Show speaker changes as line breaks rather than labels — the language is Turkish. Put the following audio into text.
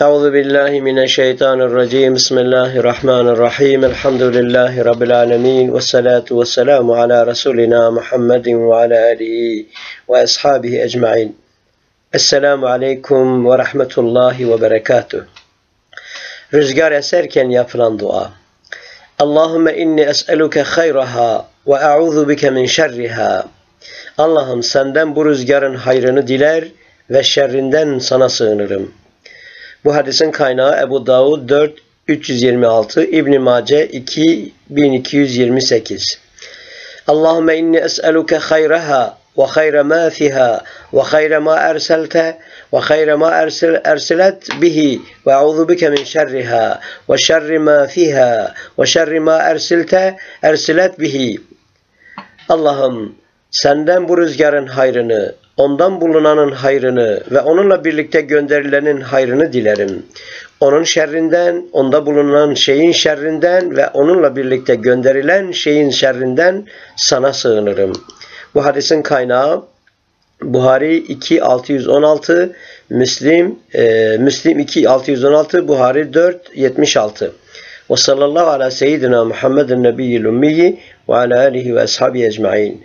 Euzu billahi mineşşeytanirracim. Bismillahirrahmanirrahim. Elhamdülillahi rabbil alamin ve salatu vesselamu ala resulina Muhammedin ve ala alihi ve ashabihi ecmaîn. Esselamu aleyküm ve rahmetullahi ve berekatuh. Rüzgar eserken yapılan dua. Allahümme inni es'eluke hayraha ve e'udhu bike min şerriha. Allah'ım senden bu rüzgarın hayrını diler ve şerrinden sana sığınırım.'' Bu hadisin kaynağı Ebu Davud 4 326 İbn Mace 2 1228. Allahümme inni es'eluke hayraha ve hayra ma fiha ve hayra ma erselte ve hayra ma ersel, erselet bihi ve a'udhu bike min şerriha ve şerri ma fiha ve şerri ma erselte erselet bihi. Allah'ım senden bu rüzgarın hayrını, ondan bulunanın hayrını ve onunla birlikte gönderilenin hayrını dilerim. Onun şerrinden, onda bulunan şeyin şerrinden ve onunla birlikte gönderilen şeyin şerrinden sana sığınırım. Bu hadisin kaynağı Buhari 2616, Müslim e, Müslim 2616, Buhari 476. Ve sallallahu ala seyyidina Muhammedin nebiyyil ummiyi ve ala alihi ve ashabi ecma'in.